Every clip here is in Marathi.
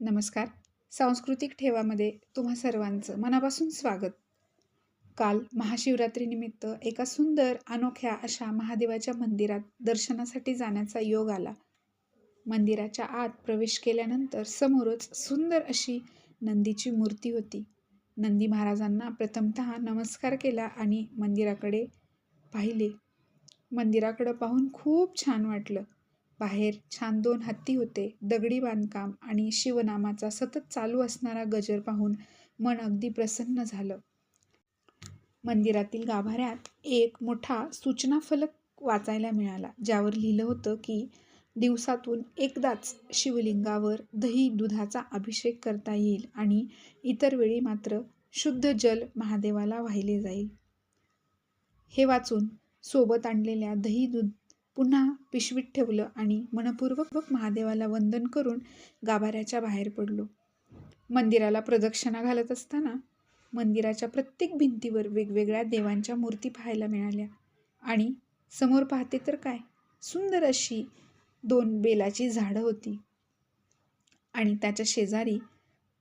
नमस्कार. सांस्कृतिक ठेवामध्ये तुम्हा सर्वांचं मनापासून स्वागत. काल महाशिवरात्रीनिमित्त एका सुंदर अनोख्या अशा महादेवाच्या मंदिरात दर्शनासाठी जाण्याचा योग आला. मंदिराच्या आत प्रवेश केल्यानंतर समोरच सुंदर अशी नंदीची मूर्ती होती. नंदी महाराजांना प्रथमतः नमस्कार केला आणि मंदिराकडे पाहिले. मंदिराकडं पाहून खूप छान वाटलं. बाहेर छान दोन हत्ती होते दगडी बांधकाम आणि शिवनामाचा सतत चालू असणारा गजर पाहून मन अगदी प्रसन्न झालं. मंदिरातील गाभाऱ्यात एक मोठा सूचना फलक वाचायला मिळाला ज्यावर लिहिलं होतं की दिवसातून एकदाच शिवलिंगावर दही दुधाचा अभिषेक करता येईल आणि इतर वेळी मात्र शुद्ध जल महादेवाला वाहिले जाईल. हे वाचून सोबत आणलेल्या दही दूध पुन्हा पिशवीत ठेवलं आणि मनपूर्वक महादेवाला वंदन करून गाभाऱ्याच्या बाहेर पडलो. मंदिराला प्रदक्षिणा घालत असताना मंदिराच्या प्रत्येक भिंतीवर वेगवेगळ्या देवांच्या मूर्ती पाहायला मिळाल्या. आणि समोर पाहते तर काय? सुंदर अशी दोन बेलाची झाडं होती. आणि त्याच्या शेजारी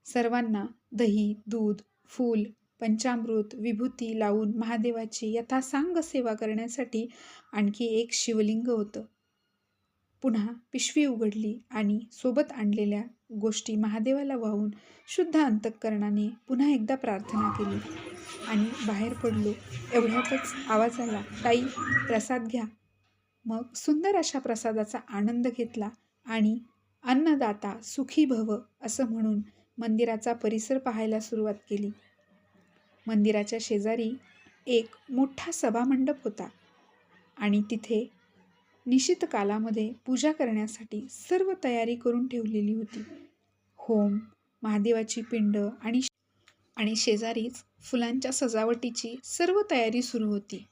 सर्वांना दही दूध फूल पंचामृत विभूती लावून महादेवाची यथासांग सेवा करण्यासाठी आणखी एक शिवलिंग होतं. पुन्हा पिशवी उघडली आणि सोबत आणलेल्या गोष्टी महादेवाला वाहून शुद्ध अंतःकरणाने पुन्हा एकदा प्रार्थना केली. आणि बाहेर पडलो. एवढ्यातच आवाज आला ताई प्रसाद घ्या. मग सुंदर अशा प्रसादाचा आनंद घेतला आणि अन्नदाता सुखी भव असं म्हणून मंदिराचा परिसर पाहायला सुरुवात केली. मंदिराच्या शेजारी एक मोठा सभामंडप होता आणि तिथे निश्चित कालामध्ये पूजा करण्यासाठी सर्व तयारी करून ठेवलेली होती. होम महादेवाची पिंड आणि आणि शेजारीच फुलांच्या सजावटीची सर्व तयारी सुरू होती.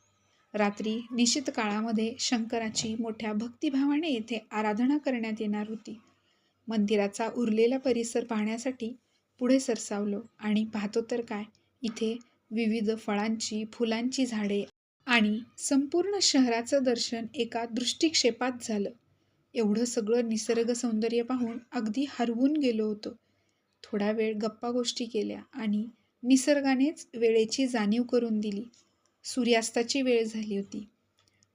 रात्री निश्चित काळामध्ये शंकराची मोठ्या भक्तिभावाने येथे आराधना करण्यात येणार होती. मंदिराचा उरलेला परिसर पाहण्यासाठी पुढे सरसावलो आणि पाहतो तर काय इथे विविध फळांची फुलांची झाडे आणि संपूर्ण शहराचं दर्शन एका दृष्टिक्षेपात झालं. एवढं सगळं निसर्ग सौंदर्य पाहून अगदी हरवून गेलो होतो. थोडा वेळ गप्पा गोष्टी केल्या आणि निसर्गानेच वेळेची जाणीव करून दिली. सूर्यास्ताची वेळ झाली होती.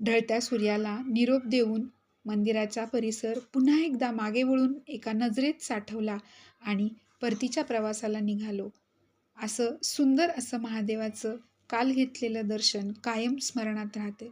ढळत्या सूर्याला निरोप देऊन मंदिराचा परिसर पुन्हा एकदा मागे वळून एका नजरेत साठवला आणि परतीच्या प्रवासाला निघालो. असं सुंदर असं महादेवाचं काल घेतलेलं दर्शन कायम स्मरणात राहते.